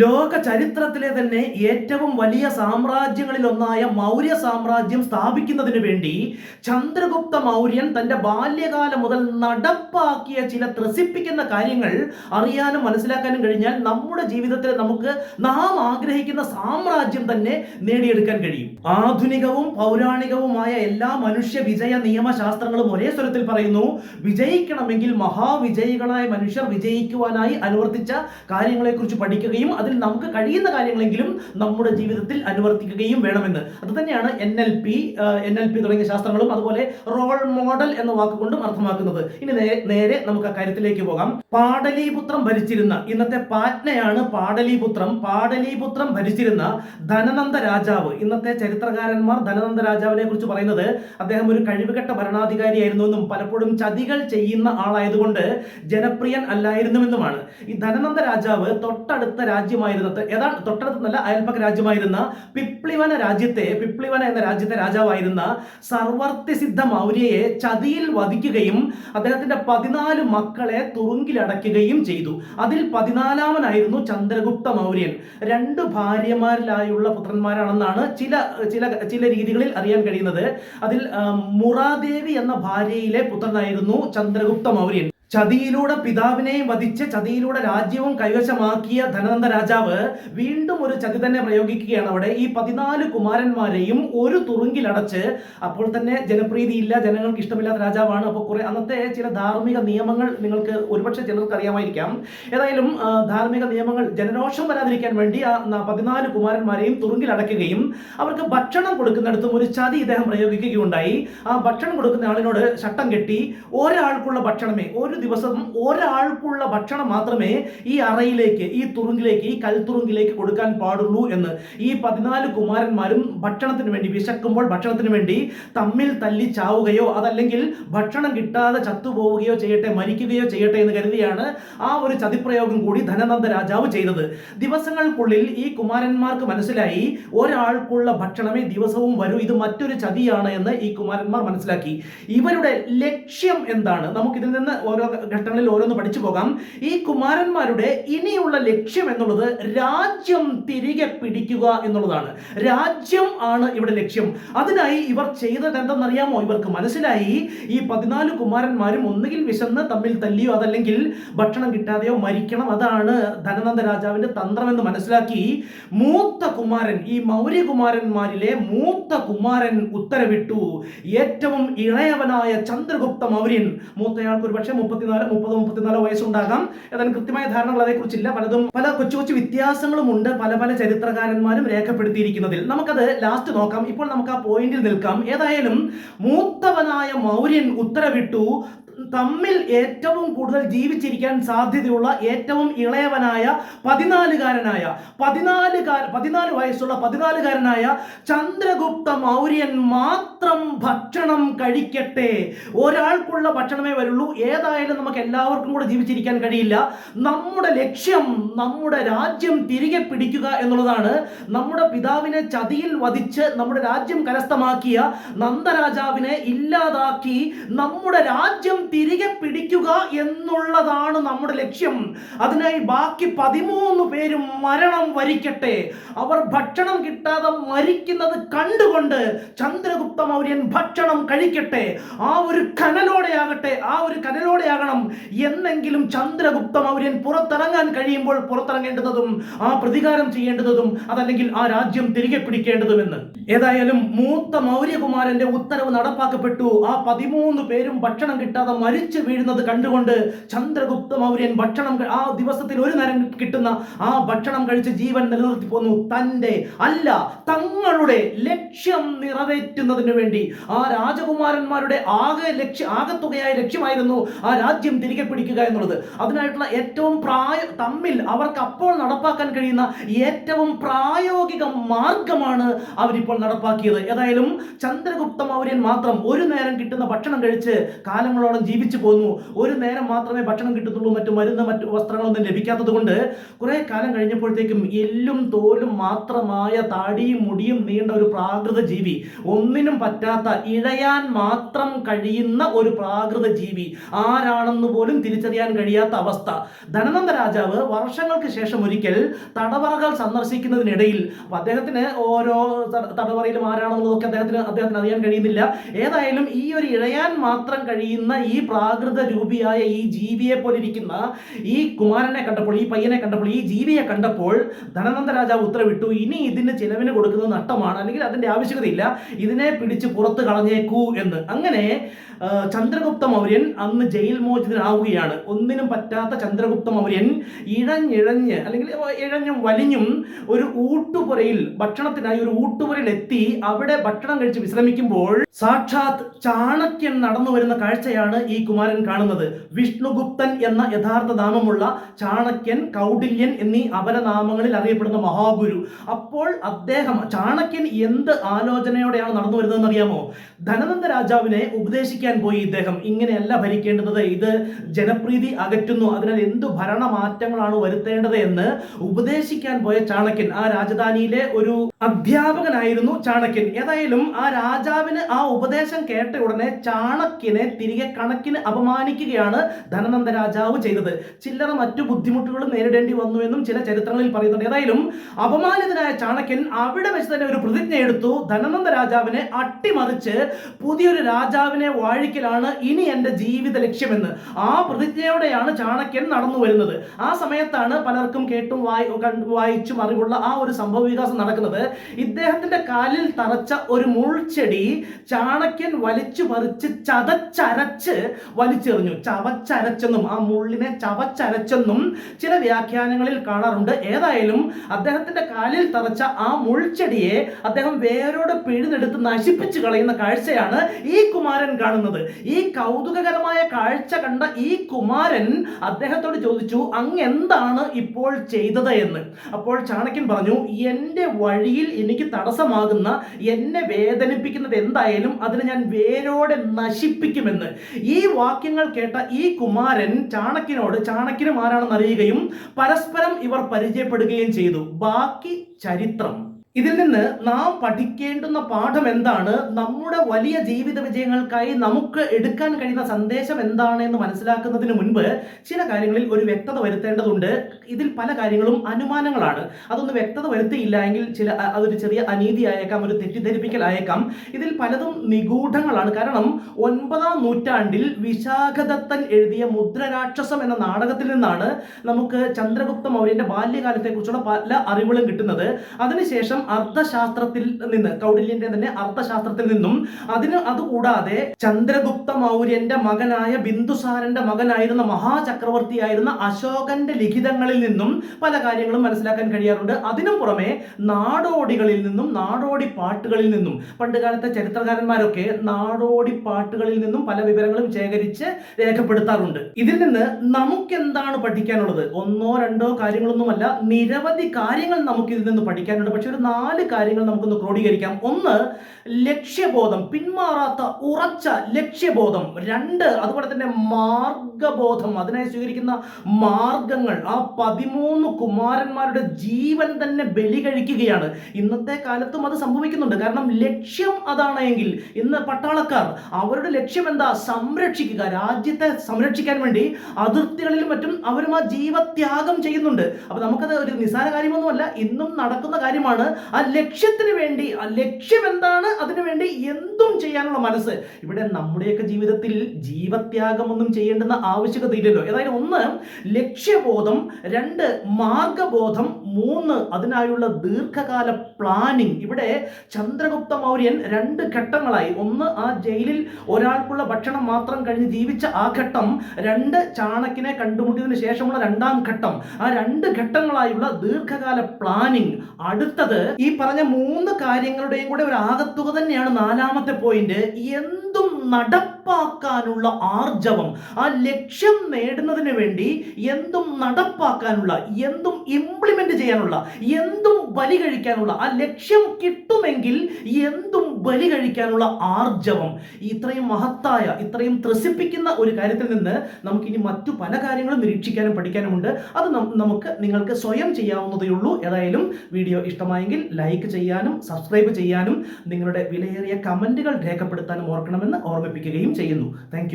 ലോക ചരിത്രത്തിലെ തന്നെ ഏറ്റവും വലിയ സാമ്രാജ്യങ്ങളിൽ ഒന്നായ മൗര്യ സാമ്രാജ്യം സ്ഥാപിക്കുന്നതിന് വേണ്ടി ചന്ദ്രഗുപ്ത മൗര്യൻ തന്റെ ബാല്യകാലം മുതൽ നടപ്പാക്കിയ ചില ത്രസിപ്പിക്കുന്ന കാര്യങ്ങൾ അറിയാനും മനസ്സിലാക്കാനും കഴിഞ്ഞാൽ നമ്മുടെ ജീവിതത്തിൽ നമുക്ക് നാം ആഗ്രഹിക്കുന്ന സാമ്രാജ്യം തന്നെ നേടിയെടുക്കാൻ കഴിയും. ആധുനികവും പൗരാണികവുമായ എല്ലാ മനുഷ്യ വിജയ നിയമശാസ്ത്രങ്ങളും ഒരേ സ്വരത്തിൽ പറയുന്നു വിജയിക്കണമെങ്കിൽ മഹാവിജയികളായ മനുഷ്യർ വിജയിക്കുവാനായി അനുവർത്തിച്ച കാര്യങ്ങളെക്കുറിച്ച് പഠിക്കുകയും അതിൽ നമുക്ക് കഴിയുന്ന കാര്യങ്ങളെങ്കിലും നമ്മുടെ ജീവിതത്തിൽ അനുവർത്തിക്കുകയും വേണമെന്ന്. അത് തന്നെയാണ് N L P N L P തുടങ്ങിയ ശാസ്ത്രങ്ങളും അതുപോലെ റോൾ മോഡൽ എന്ന വാക്കുകൊണ്ടും അർത്ഥമാക്കുന്നത്. ഇനി നേരെ നമുക്ക് കാര്യത്തിലേക്ക് പോകാം. പാടലീപുത്രം ഭരിച്ചിരുന്ന ഇന്നത്തെ പാറ്റ്നയാണ് പാടലീപുത്രം. പാടലീപുത്രം ഭരിച്ചിരുന്ന ധനനന്ദ രാജാവ്. ഇന്നത്തെ ചരിത്രകാരന്മാർ ധനനന്ദ രാജാവിനെ കുറിച്ച് പറയുന്നത് അദ്ദേഹം ഒരു കഴിവുകെട്ട ഭരണാധികാരിയായിരുന്നു എന്നും പലപ്പോഴും ചതികൾ ചെയ്യുന്ന ആളായതുകൊണ്ട് ജനപ്രിയൻ അല്ലായിരുന്നുവെന്നുമാണ്. ഈ ധനനന്ദ രാജാവ് തൊട്ടടുത്ത രാജ്യമായിരുന്നത് ഏതാണ് തൊട്ടടുത്തുനിന്നല്ല അയൽപ്പക്ക രാജ്യമായിരുന്ന പിപ്ലിവന രാജ്യത്തെ പിപ്ലിവന എന്ന രാജ്യത്തെ രാജാവായിരുന്ന സർവർത്തിസിദ്ധ മൗര്യയെ ചതിയിൽ വധിക്കുകയും അദ്ദേഹത്തിന്റെ പതിനാല് മക്കളെ തുറുങ്കിലടയ്ക്കുകയും ചെയ്തു. അതിൽ പതിനാലാമനായിരുന്നു ചന്ദ്രഗുപ്ത മൗര്യൻ. രണ്ട് ഭാര്യമാരിലായുള്ള പുത്രന്മാരാണെന്നാണ് ചില ചില ചില രീതികളിൽ അറിയാൻ കഴിയുന്നത്. അതിൽ മുറാദേവി എന്ന ഭാര്യയിലെ പുത്രനായിരുന്നു ചന്ദ്രഗുപ്ത മൗര്യൻ. ചതിയിലൂടെ പിതാവിനെയും വധിച്ച് ചതിയിലൂടെ രാജ്യവും കൈവശമാക്കിയ ധനനന്ദ രാജാവ് വീണ്ടും ഒരു ചതി തന്നെ പ്രയോഗിക്കുകയാണ് അവിടെ. ഈ പതിനാല് കുമാരന്മാരെയും ഒരു തുറുങ്കിലടച്ച് അപ്പോൾ തന്നെ ജനപ്രീതി ജനപ്രീതിയില്ല ജനങ്ങൾക്ക് ഇഷ്ടമില്ലാത്ത രാജാവാണ്. അപ്പോൾ കുറെ അന്നത്തെ ചില ധാർമ്മിക നിയമങ്ങൾ നിങ്ങൾക്ക് ഒരുപക്ഷെ ചിലർക്ക് അറിയാമായിരിക്കാം. ഏതായാലും ധാർമ്മിക നിയമങ്ങൾ ജനരോഷം വരാതിരിക്കാൻ വേണ്ടി ആ പതിനാല് കുമാരന്മാരെയും തുറുങ്കിലടക്കുകയും അവർക്ക് ഭക്ഷണം കൊടുക്കുന്നിടത്തും ഒരു ചതി ഇദ്ദേഹം പ്രയോഗിക്കുകയുണ്ടായി. ആ ഭക്ഷണം കൊടുക്കുന്ന ആളിനോട് ചട്ടം കെട്ടി ഒരാൾക്കുള്ള ഭക്ഷണമേ ഒരു ദിവസം ഒരാൾക്കുള്ള ഭക്ഷണം മാത്രമേ ഈ അറയിലേക്ക് ഈ തുറുങ്കിലേക്ക് ഈ കൽത്തുറുങ്കിലേക്ക് കൊടുക്കാൻ പാടുള്ളൂ എന്ന്. ഈ പതിനാല് കുമാരന്മാരും ഭക്ഷണത്തിന് വേണ്ടി വിശക്കുമ്പോൾ ഭക്ഷണത്തിന് വേണ്ടി തമ്മിൽ തല്ലി ചാവുകയോ അതല്ലെങ്കിൽ ഭക്ഷണം കിട്ടാതെ ചത്തുപോവുകയോ ചെയ്യട്ടെ മരിക്കുകയോ ചെയ്യട്ടെ എന്ന് കരുതിയാണ് ആ ഒരു ചതിപ്രയോഗം കൂടി ധനനന്ദ രാജാവ് ചെയ്തത്. ദിവസങ്ങൾക്കുള്ളിൽ ഈ കുമാരന്മാർക്ക് മനസ്സിലായി ഒരാൾക്കുള്ള ഭക്ഷണമേ ദിവസവും വരൂ ഇത് മറ്റൊരു ചതിയാണ് എന്ന് ഈ കുമാരന്മാർ മനസ്സിലാക്കി. ഇവരുടെ ലക്ഷ്യം എന്താണ്? നമുക്കിതിൽ നിന്ന് ഓരോ ഘട്ടങ്ങളിൽ ഓരോന്ന് പഠിച്ചു പോകാം. ഈ കുമാരന്മാരുടെ ഇനിയുള്ള ലക്ഷ്യം എന്നുള്ളത് രാജ്യം തിരികെ പിടിക്കുക എന്നുള്ളതാണ്. രാജ്യം ആണ് ഇവിടെ ലക്ഷ്യം. അതിനായി ഇവർ ചെയ്തത് എന്തെന്നറിയാമോ? ഇവർക്ക് മനസ്സിലായി. ഈ പതിനാല് കുമാരന്മാരും ഒന്നുകിൽ വിശന്ന് തമ്മിൽ തല്ലിയോ അതല്ലെങ്കിൽ ഭക്ഷണം കിട്ടാതെയോ മരിക്കണം. അതാണ് ധനനന്ദ രാജാവിന്റെ തന്ത്രം എന്ന് മനസ്സിലാക്കി. മൂത്ത കുമാരൻ ഈ മൗര്യകുമാരന്മാരിലെ മൂത്ത കുമാരൻ ഉത്തരവിട്ടു. ഏറ്റവും ഇളയവനായ ചന്ദ്രഗുപ്ത മൗര്യൻ മൂത്തയാൾക്ക് ഒരു പക്ഷേ മുപ്പത്തിനാല് മുപ്പത് മുപ്പത്തിനാലോ വയസ്സുണ്ടാകാം. ഏതായാലും കൃത്യമായ ധാരണകൾ അതേക്കുറിച്ചില്ല. പലതും പല കൊച്ചു കൊച്ചു വ്യത്യാസങ്ങളും ഉണ്ട് പല പല ചരിത്രകാരന്മാരും രേഖപ്പെടുത്തിയിരിക്കുന്നതിൽ. നമുക്കത് ലാസ്റ്റ് നോക്കാം. ഇപ്പോൾ നമുക്ക് ആ പോയിന്റിൽ നിൽക്കാം. ഏതായാലും മൂത്തവനായ മൗര്യൻ ഉത്തരവിട്ടു. തമ്മിൽ ഏറ്റവും കൂടുതൽ ജീവിച്ചിരിക്കാൻ സാധ്യതയുള്ള ഏറ്റവും ഇളയവനായ പതിനാലുകാരനായ പതിനാലുകാര പതിനാല് വയസ്സുള്ള പതിനാലുകാരനായ ചന്ദ്രഗുപ്ത മൗര്യൻ മാത്രം ഭക്ഷണം കഴിക്കട്ടെ. ഒരാൾക്കുള്ള ഭക്ഷണമേ വരുള്ളൂ. ഏതായാലും നമുക്ക് എല്ലാവർക്കും കൂടെ ജീവിച്ചിരിക്കാൻ കഴിയില്ല. നമ്മുടെ ലക്ഷ്യം നമ്മുടെ രാജ്യം തിരികെ പിടിക്കുക എന്നുള്ളതാണ്. നമ്മുടെ പിതാവിനെ ചതിയിൽ വധിച്ച് നമ്മുടെ രാജ്യം കരസ്ഥമാക്കിയ നന്ദരാജാവിനെ ഇല്ലാതാക്കി നമ്മുടെ രാജ്യം തിരികെ പിടിക്കുക എന്നുള്ളതാണ് നമ്മുടെ ലക്ഷ്യം. അതിനായി ബാക്കി പതിമൂന്ന് പേരും മരണം വരിക്കട്ടെ. അവർ ഭക്ഷണം കിട്ടാതെ മരിക്കുന്നത് കണ്ടുകൊണ്ട് ചന്ദ്രഗുപ്ത മൗര്യൻ ഭക്ഷണം കഴിക്കട്ടെ. ആ ഒരു കനലോടെയാകട്ടെ ആ ഒരു കനലോടെ ആകണം എന്നെങ്കിലും ചന്ദ്രഗുപ്ത മൗര്യൻ പുറത്തിറങ്ങാൻ കഴിയുമ്പോൾ പുറത്തിറങ്ങേണ്ടതും ആ പ്രതികാരം ചെയ്യേണ്ടതും അതല്ലെങ്കിൽ ആ രാജ്യം തിരികെ പിടിക്കേണ്ടതുമെന്ന്. ഏതായാലും മൂത്ത മൗര്യകുമാരന്റെ ഉത്തരവ് നടപ്പാക്കപ്പെട്ടു. ആ പതിമൂന്ന് പേരും ഭക്ഷണം കിട്ടാതെ മരിച്ചു വീഴുന്നത് കണ്ടുകൊണ്ട് ചന്ദ്രഗുപ്ത മൗര്യൻ ഭക്ഷണം ആ ദിവസത്തിൽ ഒരു നേരം കിട്ടുന്ന ആ ഭക്ഷണം കഴിച്ച് ജീവൻ നിലനിർത്തി പോന്നു. തന്റെ അല്ല തങ്ങളുടെ ലക്ഷ്യം നിറവേറ്റുന്നതിന് വേണ്ടി. ആ രാജകുമാരന്മാരുടെ ആകെ ലക്ഷ്യ ആകത്തുകയായ ലക്ഷ്യമായിരുന്നു ആ രാജ്യം തിരികെ പിടിക്കുക എന്നുള്ളത്. അതിനായിട്ടുള്ള ഏറ്റവും പ്രായ തമ്മിൽ അവർക്ക് അപ്പോൾ നടപ്പാക്കാൻ കഴിയുന്ന ഏറ്റവും പ്രായോഗിക മാർഗമാണ് അവരിപ്പോൾ നടപ്പാക്കിയത്. ഏതായാലും ചന്ദ്രഗുപ്ത മൗര്യൻ മാത്രം ഒരു നേരം കിട്ടുന്ന ഭക്ഷണം കഴിച്ച് കാലങ്ങളോളം ജീവിച്ചു പോന്നു. ഒരു നേരം മാത്രമേ ഭക്ഷണം കിട്ടത്തുള്ളൂ മറ്റു മരുന്ന് മറ്റു വസ്ത്രങ്ങളൊന്നും ലഭിക്കാത്തത് കൊണ്ട് കുറെ കാലം കഴിഞ്ഞപ്പോഴത്തേക്കും എല്ലും തോലും മാത്രമായ താടിയും മുടിയും നീണ്ട ഒരു പ്രാകൃത ജീവി ഒന്നിനും പറ്റാത്ത ഇഴയാൻ മാത്രം കഴിയുന്ന ഒരു പ്രാകൃത ജീവി ആരാണെന്ന് പോലും തിരിച്ചറിയാൻ കഴിയാത്ത അവസ്ഥ. ധനനന്ദ രാജാവ് വർഷങ്ങൾക്ക് ശേഷം ഒരിക്കൽ തടവറകൾ സന്ദർശിക്കുന്നതിനിടയിൽ അദ്ദേഹത്തിന് ഓരോ തടവറയിലും ആരാണെന്നുള്ളതൊക്കെ അദ്ദേഹത്തിന് അദ്ദേഹത്തിന് അറിയാൻ കഴിയുന്നില്ല. ഏതായാലും ഈ ഒരു ഇഴയാൻ മാത്രം കഴിയുന്ന ഈ പ്രാകൃത രൂപിയായ ഈ ജീവിയെ പോലെ ഇരിക്കുന്ന ഈ കുമാരനെ കണ്ടപ്പോൾ ഈ പയ്യനെ കണ്ടപ്പോൾ ഈ ജീവിയെ കണ്ടപ്പോൾ ധനനന്ദ രാജാവ് ഉത്തരവിട്ടു ഇനി ഇതിന് ചിലവിന് കൊടുക്കുന്നത് നഷ്ടമാണ് അല്ലെങ്കിൽ അതിന്റെ ആവശ്യകതയില്ല ഇതിനെ പിടിച്ച് പുറത്ത് കളഞ്ഞേക്കൂ എന്ന്. അങ്ങനെ ചന്ദ്രഗുപ്ത മൗര്യൻ അന്ന് ജയിൽ മോചിതനാവുകയാണ്. ഒന്നിനും പറ്റാത്ത ചന്ദ്രഗുപ്ത മൗര്യൻ ഇഴഞ്ഞിഴഞ്ഞ് അല്ലെങ്കിൽ ഇഴഞ്ഞും വലിഞ്ഞും ഒരു ഊട്ടുപുരയിൽ ഭക്ഷണത്തിനായി ഒരു ഊട്ടുപുരയിൽ എത്തി അവിടെ ഭക്ഷണം കഴിച്ച് വിശ്രമിക്കുമ്പോൾ സാക്ഷാത് ചാണക്യൻ നടന്നു വരുന്ന കാഴ്ചയാണ് ഈ കുമാരൻ കാണുന്നത്. വിഷ്ണുഗുപ്തൻ എന്ന യഥാർത്ഥ നാമമുള്ള ചാണക്യൻ കൗടില്യൻ എന്നീ അപരനാമങ്ങളിൽ അറിയപ്പെടുന്ന മഹാഗുരു. അപ്പോൾ അദ്ദേഹം ചാണക്യൻ എന്ത് ആലോചനയോടെയാണ് നടന്നു വരുന്നതെന്ന് അറിയാമോ ധനനന്ദ രാജാവിനെ ഉപദേശിക്കാൻ പോയി ഇദ്ദേഹം. ഇങ്ങനെയല്ല ഭരിക്കേണ്ടത്. ഇത് ജനപ്രീതി അകറ്റുന്നു. അതിനാൽ എന്തു ഭരണമാറ്റങ്ങളാണ് വരുത്തേണ്ടത് എന്ന് ഉപദേശിക്കാൻ പോയ ചാണക്യൻ. ആ രാജധാനിയിലെ ഒരു അധ്യാപകനായിരുന്നു ചാണക്യൻ. ഏതായാലും ആ രാജാവിന് ആ ഉപദേശം കേട്ട ഉടനെ ചാണക്യനെ തിരികെ കണക്കിന് അപമാനിക്കുകയാണ് ധനനന്ദ രാജാവ് ചെയ്തത്. ചില്ലറ മറ്റു ബുദ്ധിമുട്ടുകളും നേരിടേണ്ടി വന്നു എന്നും ചില ചരിത്രങ്ങളിൽ പറയുന്നുണ്ട്. ഏതായാലും അപമാനിതനായ ചാണക്യൻ അവിടെ വെച്ച് തന്നെ ഒരു പ്രതിജ്ഞ എടുത്തു. ധനനന്ദ രാജാവിനെ അട്ടിമറിച്ച് പുതിയൊരു രാജാവിനെ വാഴിക്കലാണ് ഇനി എന്റെ ജീവിത ലക്ഷ്യമെന്ന്. ആ പ്രതിജ്ഞയോടെയാണ് ചാണക്യൻ നടന്നു വരുന്നത്. ആ സമയത്താണ് പലർക്കും കേട്ടും വായി വായിച്ചും അറിവുള്ള ആ ഒരു സംഭവ വികാസം നടക്കുന്നത്. ഇദ്ദേഹത്തിന്റെ കാലിൽ തറച്ച ഒരു മുൾച്ചെടി ചാണക്യൻ വലിച്ചു പറിച്ച് ചതച്ചരച്ച് വലിച്ചെറിഞ്ഞു. ചവച്ചരച്ചെന്നും ആ മുള്ളിനെ ചവച്ചരച്ചെന്നും ചില വ്യാഖ്യാനങ്ങളിൽ കാണാറുണ്ട്. ഏതായാലും അദ്ദേഹത്തിന്റെ കാലിൽ തറച്ച ആ മുൾച്ചെടിയെ അദ്ദേഹം വേരോട് പിഴുതെടുത്ത് നശിപ്പിച്ചു കളയുന്ന കാഴ്ചയാണ് ഈ കുമാരൻ കാണുന്നത്. ഈ കൗതുകകരമായ കാഴ്ച കണ്ട ഈ കുമാരൻ അദ്ദേഹത്തോട് ചോദിച്ചു അങ്ങ് എന്താണ് ഇപ്പോൾ ചെയ്തത് എന്ന്? അപ്പോൾ ചാണക്യൻ പറഞ്ഞു എന്റെ വഴിയിൽ എനിക്ക് തടസ്സമാകുന്ന എന്നെ വേദനിപ്പിക്കുന്നത് എന്തായാലും അതിനെ ഞാൻ വേരോടെ നശിപ്പിക്കുമെന്ന്. ഈ വാക്യങ്ങൾ കേട്ട ഈ കുമാരൻ ചാണക്യനോട് ചാണക്യനും ആരാണെന്ന് അറിയുകയും പരസ്പരം ഇവർ പരിചയപ്പെടുകയും ചെയ്തു. ബാക്കി ചരിത്രം. ഇതിൽ നിന്ന് നാം പഠിക്കേണ്ടുന്ന പാഠം എന്താണ്? നമ്മുടെ വലിയ ജീവിത വിജയങ്ങൾക്കായി നമുക്ക് എടുക്കാൻ കഴിയുന്ന സന്ദേശം എന്താണ് എന്ന് മനസ്സിലാക്കുന്നതിന് മുൻപ് ചില കാര്യങ്ങളിൽ ഒരു വ്യക്തത വരുത്തേണ്ടതുണ്ട്. ഇതിൽ പല കാര്യങ്ങളും അനുമാനങ്ങളാണ്. അതൊന്ന് വ്യക്തത വരുത്തിയില്ല എങ്കിൽ ചില അതൊരു ചെറിയ അനീതി ആയേക്കാം ഒരു തെറ്റിദ്ധരിപ്പിക്കൽ ആയേക്കാം. ഇതിൽ പലതും നിഗൂഢങ്ങളാണ്. കാരണം ഒൻപതാം നൂറ്റാണ്ടിൽ വിശാഖദത്തൻ എഴുതിയ മുദ്രരാക്ഷസം എന്ന നാടകത്തിൽ നിന്നാണ് നമുക്ക് ചന്ദ്രഗുപ്ത മൗര്യന്റെ ബാല്യകാലത്തെക്കുറിച്ചുള്ള പല അറിവുകളും കിട്ടുന്നത്. അതിനുശേഷം അർത്ഥശാസ്ത്രത്തിൽ നിന്ന് കൗടില്യന്റെ തന്നെ അർത്ഥശാസ്ത്രത്തിൽ നിന്നും അതിന് അതുകൂടാതെ ചന്ദ്രഗുപ്ത മൗര്യന്റെ മകനായ ബിന്ദുസാരന്റെ മകനായിരുന്ന മഹാചക്രവർത്തിയായിരുന്ന അശോകന്റെ ലിഖിതങ്ങളിൽ നിന്നും പല കാര്യങ്ങളും മനസ്സിലാക്കാൻ കഴിയാറുണ്ട്. അതിനു പുറമെ നാടോടികളിൽ നിന്നും നാടോടി പാട്ടുകളിൽ നിന്നും പണ്ടുകാലത്തെ ചരിത്രകാരന്മാരൊക്കെ നാടോടി പാട്ടുകളിൽ നിന്നും പല വിവരങ്ങളും ശേഖരിച്ച് രേഖപ്പെടുത്താറുണ്ട്. ഇതിൽ നിന്ന് നമുക്കെന്താണ് പഠിക്കാനുള്ളത്? ഒന്നോ രണ്ടോ കാര്യങ്ങളൊന്നുമല്ല നിരവധി കാര്യങ്ങൾ നമുക്ക് ഇതിൽ നിന്ന് പഠിക്കാനുണ്ട്. പക്ഷെ ഒരു നാല് കാര്യങ്ങൾ നമുക്കൊന്ന് ക്രോഡീകരിക്കാം. ഒന്ന് ലക്ഷ്യബോധം പിന്മാറാത്ത ഉറച്ച ലക്ഷ്യബോധം. രണ്ട് അതുപോലെ തന്നെ മാർഗബോധം. അതിനായി സ്വീകരിക്കുന്ന മാർഗങ്ങൾ. ആ പതിമൂന്ന് കുമാരന്മാരുടെ ജീവൻ തന്നെ ബലി കഴിക്കുകയാണ്. ഇന്നത്തെ കാലത്തും അത് സംഭവിക്കുന്നുണ്ട്. കാരണം ലക്ഷ്യം അതാണ് എങ്കിൽ ഇന്ന് പട്ടാളക്കാർ അവരുടെ ലക്ഷ്യം എന്താ? സംരക്ഷിക്കുക. രാജ്യത്തെ സംരക്ഷിക്കാൻ വേണ്ടി അതിർത്തികളിലും മറ്റും അവരും ആ ജീവത്യാഗം ചെയ്യുന്നുണ്ട്. അപ്പൊ നമുക്കത് ഒരു നിസ്സാര കാര്യമൊന്നുമല്ല. ഇന്നും നടക്കുന്ന കാര്യമാണ്. ആ ലക്ഷ്യത്തിന് വേണ്ടി ആ ലക്ഷ്യം എന്താണ്? അതിനു വേണ്ടി എന്തും ചെയ്യാനുള്ള മനസ്സ്. ഇവിടെ നമ്മുടെയൊക്കെ ജീവിതത്തിൽ ജീവത്യാഗം ജീവത്യാഗമൊന്നും ചെയ്യേണ്ടുന്ന ആവശ്യകതയില്ലല്ലോ. ഏതായാലും ഒന്ന് ലക്ഷ്യബോധം. രണ്ട് മാർഗബോധം. മൂന്ന് അതിനായുള്ള ദീർഘകാല പ്ലാനിങ്. ഇവിടെ ചന്ദ്രഗുപ്ത മൗര്യൻ രണ്ട് ഘട്ടങ്ങളായി. ഒന്ന് ആ ജയിലിൽ ഒരാൾക്കുള്ള ഭക്ഷണം മാത്രം കഴിഞ്ഞ് ജീവിച്ച ആ ഘട്ടം. രണ്ട് ചാണക്കിനെ കണ്ടുമുട്ടിയതിന് ശേഷമുള്ള രണ്ടാം ഘട്ടം. ആ രണ്ട് ഘട്ടങ്ങളായുള്ള ദീർഘകാല പ്ലാനിങ്. അടുത്തത് ഈ പറഞ്ഞ മൂന്ന് കാര്യങ്ങളുടെയും കൂടെ ഒരു ആകത്തുക തന്നെയാണ് നാലാമത്തെ പോയിന്റ് എന്ത് എന്തും നടപ്പാക്കാനുള്ള ആർജവം ആ ലക്ഷ്യം നേടുന്നതിന് വേണ്ടി എന്തും നടപ്പാക്കാനുള്ള എന്തും ഇംപ്ലിമെന്റ് ചെയ്യാനുള്ള എന്തും ബലി കഴിക്കാനുള്ള ആ ലക്ഷ്യം കിട്ടുമെങ്കിൽ എന്തും ബലി കഴിക്കാനുള്ള ആർജവം. ഇത്രയും മഹത്തായ ഇത്രയും ത്രസിപ്പിക്കുന്ന ഒരു കാര്യത്തിൽ നിന്ന് നമുക്കിനി മറ്റു പല കാര്യങ്ങളും നിരീക്ഷിക്കാനും പഠിക്കാനുമുണ്ട്. അത് നമുക്ക് നിങ്ങൾക്ക് സ്വയം ചെയ്യാവുന്നതേ ഉള്ളൂ. ഏതായാലും വീഡിയോ ഇഷ്ടമായെങ്കിൽ ലൈക്ക് ചെയ്യാനും സബ്സ്ക്രൈബ് ചെയ്യാനും നിങ്ങളുടെ വിലയേറിയ കമന്റുകൾ രേഖപ്പെടുത്താനും ഓർക്കണമെന്ന് ഓർമ്മിപ്പിക്കുകയും ചെയ്യുന്നു. താങ്ക്